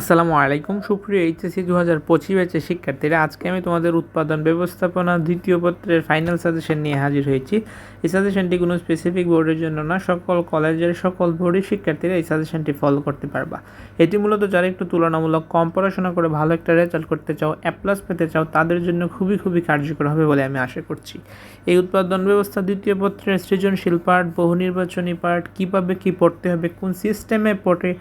আসসালামু আলাইকুম। সুপ্রিয় এইচএসসি দু হাজার পঁচিশ ব্যাচের শিক্ষার্থীরা, আজকে আমি তোমাদের উৎপাদন ব্যবস্থাপনা দ্বিতীয় পত্রের ফাইনাল সাজেশন নিয়ে হাজির হয়েছি। এই সাজেশনটি কোনো স্পেসিফিক বোর্ডের জন্য না, সকল কলেজের সকল বোর্ডের শিক্ষার্থীরা এই সাজেশনটি ফলো করতে পারবা। এটি মূলত যারা একটু তুলনামূলক কম পড়াশোনা করে ভালো একটা রেজাল্ট করতে চাও অ্যাপ্লাস পেতে চাও, তাদের জন্য খুবই খুবই কার্যকর হবে বলে আমি আশা করছি। এই উৎপাদন ব্যবস্থা দ্বিতীয় পত্রের সৃজনশীল পার্ট বহু নির্বাচনী পার্ট কীভাবে কী পড়তে হবে, কোন সিস্টেমে পড়ে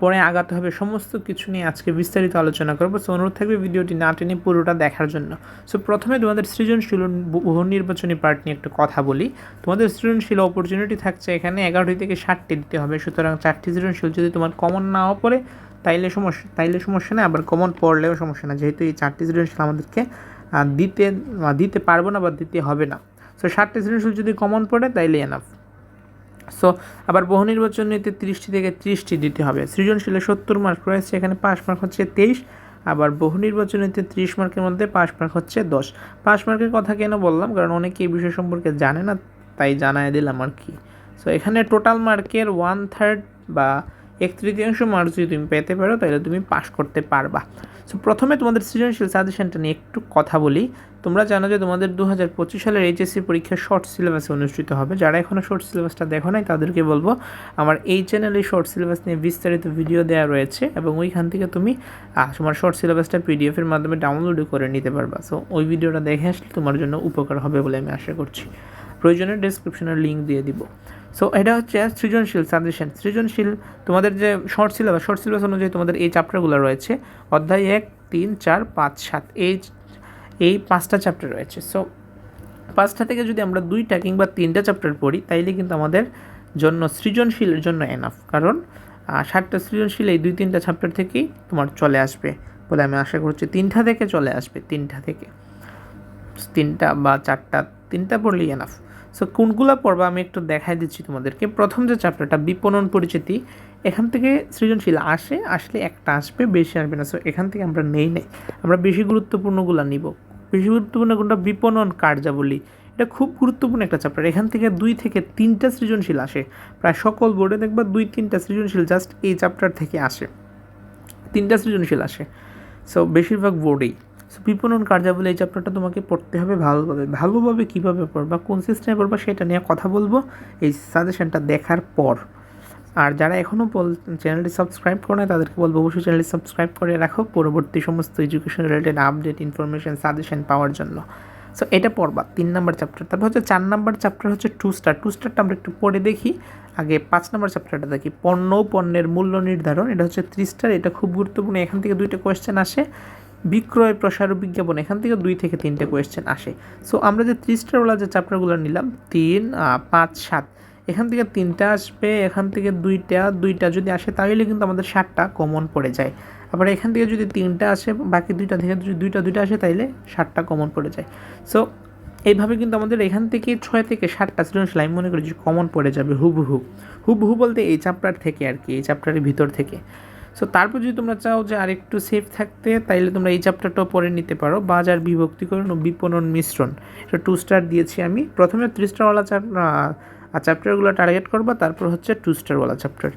পরে আগাতে হবে, সমস্ত কিছু নিয়ে আজকে বিস্তারিত আলোচনা করব। সো অনুরোধ থাকবে ভিডিওটি না টেনে পুরোটা দেখার জন্য। সো প্রথমে তোমাদের সৃজনশীল বহু নির্বাচনী পার্ট নিয়ে একটু কথা বলি। তোমাদের সৃজনশীল অপরচুনিটি থাকছে এখানে এগারোটি থেকে ষাটটি দিতে হবে। সুতরাং চারটি সৃজনশীল যদি তোমার কমন নাও পড়ে, তাইলে সমস্যা তাইলে সমস্যা না আবার কমন পড়লেও সমস্যা না যেহেতু এই চারটি সৃজনশীল আমাদেরকে দিতে দিতে পারব না বা দিতে হবে না। সো ষাটটি সৃজনশীল যদি কমন পড়ে, তাইলে এনাফ সো আবার বহু নির্বাচনীতে তিরিশটি থেকে ত্রিশটি দিতে হবে। সৃজনশীলে সত্তর মার্ক রয়েছে, এখানে পাস মার্ক হচ্ছে তেইশ। আবার বহু নির্বাচনীতে ত্রিশ মার্কের মধ্যে পাস মার্ক হচ্ছে দশ। পাস মার্কের কথা কেন বললাম? কারণ অনেকে এই বিষয় সম্পর্কে জানে না, তাই জানায় দিলাম আর কি। সো এখানে টোটাল মার্কের ওয়ান থার্ড বা এক তৃতীয়াংশ মার্ক যদি তুমি পেতে পারো, তাহলে তুমি পাস করতে পারবা। সো প্রথমে তোমাদের সৃজনশীল সাজেশনটা নিয়ে একটু কথা বলি। তোমরা জানো যে তোমাদের দু হাজার পঁচিশ সালের এইচএসসি পরীক্ষা শর্ট সিলেবাসে অনুষ্ঠিত হবে। যারা এখনও শর্ট সিলেবাসটা দেখো নাই, তাদেরকে বলব, আমার এই চ্যানেলে শর্ট সিলেবাস নিয়ে বিস্তারিত ভিডিও দেওয়া রয়েছে এবং ওইখান থেকে তুমি তোমার শর্ট সিলেবাসটা পিডিএফের মাধ্যমে ডাউনলোডও করে নিতে পারবা। সো ওই ভিডিওটা দেখে আসলে তোমার জন্য উপকার হবে বলে আমি আশা করছি। প্রয়োজনে ডেসক্রিপশনের লিঙ্ক দিয়ে দিব। সো এটা হচ্ছে সৃজনশীল সাজেশন সৃজনশীল তোমাদের যে শর্ট সিলেবাস শর্ট সিলেবাস অনুযায়ী তোমাদের এই চ্যাপ্টারগুলো রয়েছে। অধ্যায় এক, তিন, চার, পাঁচ, সাত, এই এই পাঁচটা চ্যাপ্টার রয়েছে। সো পাঁচটা থেকে যদি আমরা দুইটা কিংবা তিনটা চ্যাপ্টার পড়ি, তাইলে কিন্তু আমাদের জন্য সৃজনশীলের জন্য এনাফ কারণ সাতটা সৃজনশীল এই দুই, তিনটা চ্যাপ্টার থেকেই তোমার চলে আসবে বলে আমি আশা করছি। তিনটা থেকে চলে আসবে, তিনটা থেকে। তিনটা বা চারটা, তিনটা পড়লেই এনাফ সো কোনগুলো পর্ব আমি একটু দেখাই দিচ্ছি তোমাদেরকে। প্রথম যে চ্যাপ্টারটা বিপণন পরিচিতি, এখান থেকে সৃজনশীল আসে, আসলে একটা আসবে, বেশি আসবে না। সো এখান থেকে আমরা নেই নেই। আমরা বেশি গুরুত্বপূর্ণগুলো নিব। বেশি গুরুত্বপূর্ণ কোনটা? বিপণন কার্যাবলী। এটা খুব গুরুত্বপূর্ণ একটা চ্যাপ্টার এখান থেকে দুই থেকে তিনটা সৃজনশীল আসে। প্রায় সকল বোর্ডে দেখবা দুই তিনটা সৃজনশীল জাস্ট এই চ্যাপ্টার থেকে আসে। তিনটা সৃজনশীল আসে। সো বেশিরভাগ বোর্ডেই সো বিপণন কার্যাবলী এই চ্যাপ্টারটা তোমাকে পড়তে হবে ভালোভাবে। ভালোভাবে কীভাবে পড়বা কোন সিস্টেমে পড়বা সেটা নিয়ে কথা বলব এই সাজেশনটা দেখার পর। আর যারা এখনও বল চ্যানেলটি সাবস্ক্রাইব করে না তাদেরকে বলব অবশ্যই চ্যানেলটি সাবস্ক্রাইব করে রাখো। পরবর্তী সমস্ত education related update information suggestion পাওয়ার জন্য। সো এটা পড়বা, তিন নাম্বার চ্যাপ্টার তারপর হচ্ছে চার নাম্বার চ্যাপ্টার হচ্ছে টু স্টার টু স্টারটা আমরা একটু পড়ে দেখি। আগে পাঁচ নাম্বার চ্যাপ্টারটা দেখি। পণ্য পণ্যের মূল্য নির্ধারণ, এটা হচ্ছে থ্রি স্টার এটা খুব গুরুত্বপূর্ণ। এখান থেকে দুইটা কোয়েশ্চেন আসে। বিক্রয় প্রসার বিজ্ঞাপন, এখান থেকে দুই থেকে তিনটে কোয়েশ্চেন আসে। সো আমরা যে থ্রি স্টারওয়ালা যে চ্যাপ্টারগুলো নিলাম, তিন পাঁচ, সাত, এখান থেকে তিনটা আসবে, এখান থেকে দুইটা দুইটা যদি আসে তাহলে কিন্তু আমাদের সাতটা কমন পড়ে যায়। আবার এখান থেকে যদি তিনটা আসে, বাকি দুইটা থেকে যদি দুইটা দুইটা আসে তাইলে সাতটা কমন পড়ে যায়। সো এইভাবে কিন্তু আমাদের এখান থেকে ছয় থেকে সাতটা সৃজনশীল আমি মনে করি যে কমন পড়ে যাবে হুবহু। হুবহু বলতে এই চ্যাপ্টার থেকে আর কি, এই চ্যাপ্টারের ভিতর থেকে। সো তারপর যদি তোমরা চাও যে আরেকটু সেফ থাকতে, তাইলে তোমরা এই চ্যাপ্টারটাও পরে নিতে পারো। বাজার বিভক্তিকরণ ও বিপণন মিশ্রণ। এটা টু স্টার দিয়েছি আমি। প্রথমে থ্রি স্টারওয়ালা চ্যাপ্টারগুলো টার্গেট করবা, তারপর হচ্ছে টু স্টারওয়ালা চ্যাপ্টার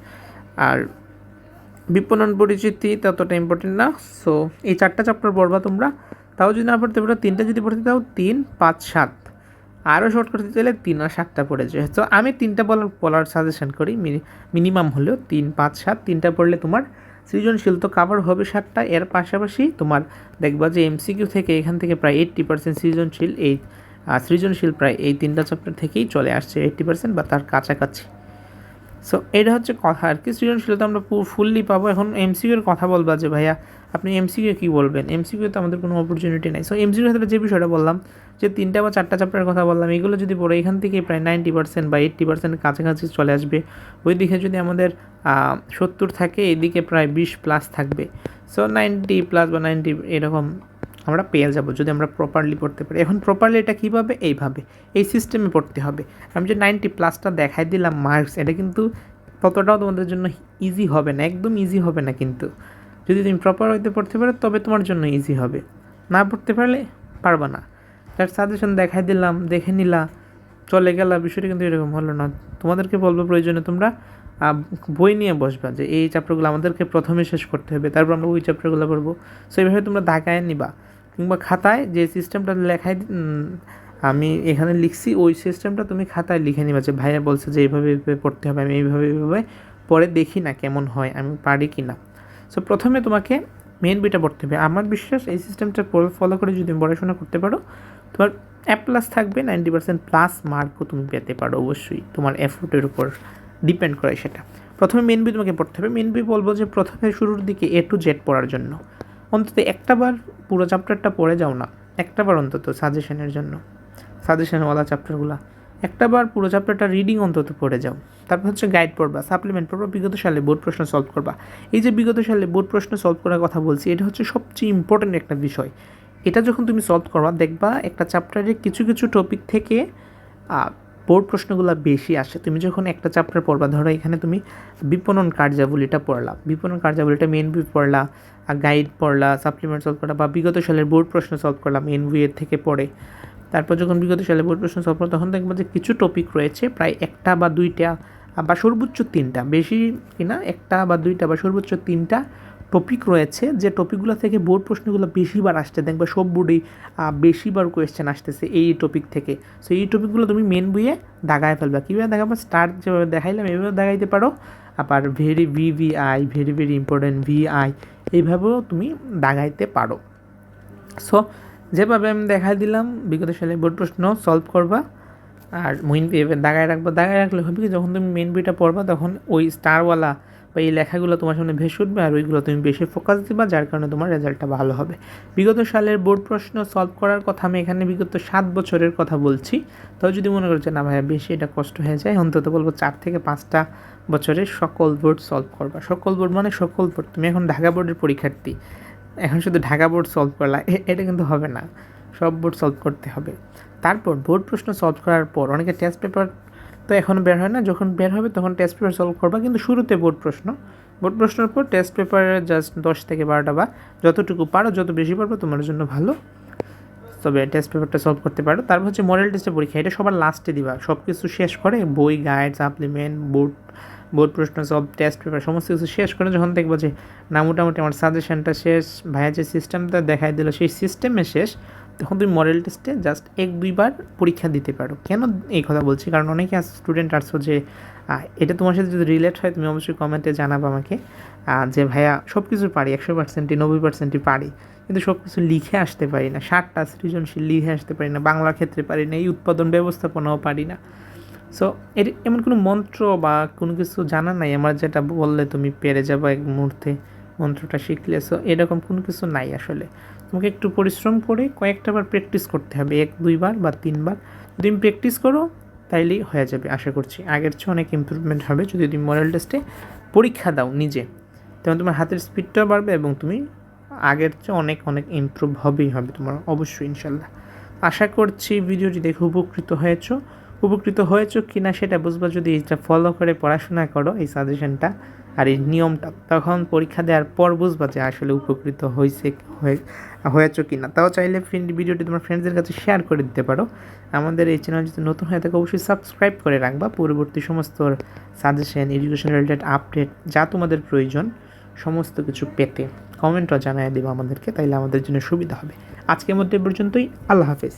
আর বিপণন পরিচিতি ততটা ইম্পর্টেন্ট না। সো এই চারটা চ্যাপ্টার পড়বা তোমরা। তাও যদি না পড়তে পারো, তিনটা যদি পড়তে চাও, তিন, পাঁচ, সাত। আরও শর্ট করতে চাইলে তিন আর সাতটা পড়ে যায়। তো আমি তিনটা বলার বলার সাজেশন করি। মিনিমাম হলেও তিন, পাঁচ, সাত। তিনটা পড়লে তোমার সৃজনশীল তো কাভার হবে সাতটা, এর পাশাপাশি তোমার দেখবা যে এমসিকিউ থেকে এখান থেকে প্রায় এইট্টি পার্সেন্ট সৃজনশীল, এই সৃজনশীল প্রায় এই তিনটা চ্যাপ্টার থেকেই চলে আসছে এইট্টি পার্সেন্ট বা তার কাছাকাছি। সো এটা হচ্ছে কথা আর কি, সৃজনশীলতা আমরা ফুললি পাবো। এখন এমসিকিউর কথা বলবা যে ভাইয়া, আপনি এমসিকিউ কী বলবেন? এমসিকিউতে আমাদের কোনো অপরচুনিটি নাই। সো এমসিকিউর ক্ষেত্রে যে বিষয়টা বললাম যে তিনটা বা চারটা চ্যাপ্টারের কথা বললাম, এগুলো যদি পড়ে, এখান থেকে প্রায় নাইনটি পার্সেন্ট বা এইট্টি পার্সেন্ট কাছাকাছি চলে আসবে। ওই দিকে যদি আমাদের সত্তর থাকে, এদিকে প্রায় বিশ প্লাস থাকবে। সো নাইনটি প্লাস বা নাইনটি এরকম আমরা পেয়ে যাব, যদি আমরা প্রপারলি পড়তে পারি। এখন প্রপারলি এটা কীভাবে? এইভাবে। এই সিস্টেমে পড়তে হবে। আমি যে নাইনটি প্লাসটা দেখাই দিলাম মার্কস এটা কিন্তু ততটাও তোমাদের জন্য ইজি হবে না, একদম ইজি হবে না কিন্তু। যদি তুমি প্রপার হইতে পড়তে পারো, তবে তোমার জন্য ইজি হবে। না পড়তে পারলে পারবা না। তার সাজেশন দেখাই দিলাম দেখে নিলা। চলে গেলা বিষয়টা কিন্তু এরকম হলো না। তোমাদেরকে বলব প্রয়োজনে তোমরা বই নিয়ে বসবা যে এই চ্যাপ্টারগুলো আমাদেরকে প্রথমে শেষ করতে হবে তারপর আমরা ওই চ্যাপ্টারগুলো পড়ব। সো এইভাবে তোমরা দাগায় নিবা। কিংবা খাতায় যে সিস্টেমটা উম, আমি এখানে লিখছি ওই সিস্টেমটা তুমি খাতায় লিখে নিবা যে ভাইয়া বলছে যে এইভাবে এইভাবে পড়তে হবে আমি এইভাবে এইভাবে পরে দেখি না কেমন হয় আমি পারি কি না সো প্রথমে তোমাকে মেন বিটা পড়তে হবে। আমার বিশ্বাস এই সিস্টেমটা ফলো করে যদি পড়াশোনা করতে পারো, তোমার অ্যাপ প্লাস থাকবে নাইনটি পার্সেন্ট প্লাস মার্কও তুমি পেতে পারো অবশ্যই। তোমার এফোর্টের উপর ডিপেন্ড করে সেটা। প্রথমে মেন বি তোমাকে পড়তে হবে। মেন বি বলব যে প্রথমে শুরুর দিকে এ টু জেড পড়ার জন্য। অন্তত একটা বার পুরো চ্যাপ্টারটা পড়ে যাও না। একটা বার অন্তত সাজেশনের জন্য। সাজেশনওয়ালা চ্যাপ্টারগুলো একটা বার পুরো চ্যাপ্টারটা রিডিং অন্তত পড়ে যাও। তারপর হচ্ছে গাইড পড়বা সাপ্লিমেন্ট পড়বা, বিগত সালে বোর্ড প্রশ্ন সলভ করবা। এই যে বিগত সালে বোর্ড প্রশ্ন সলভ করার কথা বলছি, এটা হচ্ছে সবচেয়ে ইম্পর্ট্যান্ট একটা বিষয়। এটা যখন তুমি সলভ করবা, দেখবা একটা চ্যাপ্টারে কিছু কিছু টপিক থেকে বোর্ড প্রশ্নগুলো বেশি আসে। তুমি যখন একটা চ্যাপ্টার পড়বা, ধরো এখানে তুমি বিপণন কার্যাবলীটা পড়লা। বিপণন কার্যাবলীটা মেন বই পড়লা গাইড পড়লা সাপ্লিমেন্ট সলভ করলা, বা বিগত সালের বোর্ড প্রশ্ন সলভ করলাম বইয়ের থেকে পড়ে। তারপর যখন বিগত সালে বোর্ড প্রশ্ন করো তখন দেখব যে কিছু টপিক রয়েছে, প্রায় একটা বা দুইটা বা সর্বোচ্চ তিনটা। বেশি কিনা, একটা বা দুইটা বা সর্বোচ্চ তিনটা টপিক রয়েছে, যে টপিকগুলো থেকে বোর্ড প্রশ্নগুলো বেশিবার আসছে। দেখবে সব বোর্ডেই বেশিবার কোয়েশ্চেন আসতেছে এই টপিক থেকে। সো এই টপিকগুলো তুমি মেন বইয়ে দাগায় ফেলবা। কীভাবে দেখাবো স্টার্ট যেভাবে দেখাইলাম, এভাবে দেখাইতে পারো। আবার very VVI very very important VI এইভাবেও তুমি দাগাইতে পারো। সো যেভাবে আমি দেখাই দিলাম, বিগত সালে বোর্ড প্রশ্ন সলভ করবা। আর মেইন দাগায় রাখব। দাগায় রাখলে হবে কি, যখন তুমি মেইন বইটা পড়বা, তখন ওই স্টারওয়ালা বা এই লেখাগুলো তোমার সামনে ভেসে উঠবে আর ওইগুলো তুমি বেশি ফোকাস দিবা, যার কারণে তোমার রেজাল্টটা ভালো হবে। বিগত সালের বোর্ড প্রশ্ন সলভ করার কথা আমি এখানে বিগত সাত বছরের কথা বলছি। তাও যদি মনে করছে না ভাইয়া, বেশি এটা কষ্ট হয়ে যায়, অন্তত বলব চার থেকে পাঁচটা বছরের সকল বোর্ড সলভ করবা। সকল বোর্ড মানে সকল বোর্ড। তুমি এখন ঢাকা বোর্ডের পরীক্ষার্থী। এখন শুধু ঢাকা বোর্ড সলভ করলা এটা কিন্তু হবে না। সব বোর্ড সলভ করতে হবে। তারপর বোর্ড প্রশ্ন সলভ করার পর অনেকে টেস্ট পেপার তো এখন বের হয় না। যখন বের হবে তখন টেস্ট পেপার সলভ করবা। কিন্তু শুরুতে বোর্ড প্রশ্ন। বোর্ড প্রশ্নের পর টেস্ট পেপারে জাস্ট দশ থেকে বারোটা বা যতটুকু পারো, যত বেশি পারব তোমার জন্য ভালো। তবে টেস্ট পেপারটা সলভ করতে পারো। তারপর হচ্ছে মডেল টেস্টের পরীক্ষা। এটা সবার লাস্টে দিবা। সব কিছু শেষ করে বই গাইড সাপ্লিমেন্ট বোর্ড বোর্ড প্রশ্ন, সব টেস্ট পেপার সমস্ত কিছু শেষ করে যখন দেখব যে, না, মোটামুটি আমার সাজেশনটা শেষ, ভাইয়া যে সিস্টেমটা দেখাই দিল, সেই সিস্টেমে শেষ, তখন তুমি মডেল টেস্টে জাস্ট এক, দুইবার পরীক্ষা দিতে পারো। কেন এই কথা বলছি? কারণ অনেকে স্টুডেন্ট আসছো যে এটা তোমার সাথে যদি রিলেট হয়, তুমি অবশ্যই কমেন্টে জানাব আমাকে যে, ভাইয়া সব কিছু পারি, একশো পার্সেন্টই নব্বই পার্সেন্টই পারি, কিন্তু সব কিছু লিখে আসতে পারি না ষাটটা সৃজনশীল, লিখে আসতে পারি না বাংলার ক্ষেত্রে পারি না, এই উৎপাদন ব্যবস্থাপনাও পারি না। সো এর এমন কোনো মন্ত্র বা কোনো কিছু জানা নাই? আমার যেটা বললে তুমি পেরে যাব এক মুহূর্তে মন্ত্রটা শিখলে। সো এরকম কোনো কিছু নাই আসলে। তোমাকে একটু পরিশ্রম করে কয়েকটা বার প্র্যাকটিস করতে হবে। এক দুইবার বা তিনবার যদি তুমি প্র্যাকটিস করো, তাইলেই হয়ে যাবে, আশা করছি। আগের চেয়ে অনেক ইমপ্রুভমেন্ট হবে যদি তুমি মডেল টেস্টে পরীক্ষা দাও নিজে। তখন তোমার হাতের স্পিডটাও বাড়বে এবং তুমি আগের চেয়ে অনেক অনেক ইমপ্রুভ হবেই হবে তোমার। অবশ্যই, ইনশাল্লাহ। আশা করছি ভিডিওটি দেখে উপকৃত হয়েছো। উপকৃত হয়েছো কি না সেটা বুঝবা যদি এটা ফলো করে পড়াশোনা করো এই সাজেশনটা আর এই নিয়মটা, তখন পরীক্ষা দেওয়ার পর বুঝবা যে আসলে উপকৃত হয়েছে হয়ে- হয়েছো কি না তাও চাইলে ফ্রেন্ড ভিডিওটি তোমার ফ্রেন্ডসদের কাছে শেয়ার করে দিতে পারো। আমাদের এই চ্যানেল যদি নতুন হয়ে থাকে, অবশ্যই সাবস্ক্রাইব করে রাখবা। পরবর্তী সমস্ত সাজেশন এডুকেশন রিলেটেড আপডেট যা তোমাদের প্রয়োজন, সমস্ত কিছু পেতে কমেন্টও জানিয়ে দেবো আমাদেরকে, তাইলে আমাদের জন্য সুবিধা হবে। আজকের মধ্যে পর্যন্তই। আল্লাহ হাফেজ।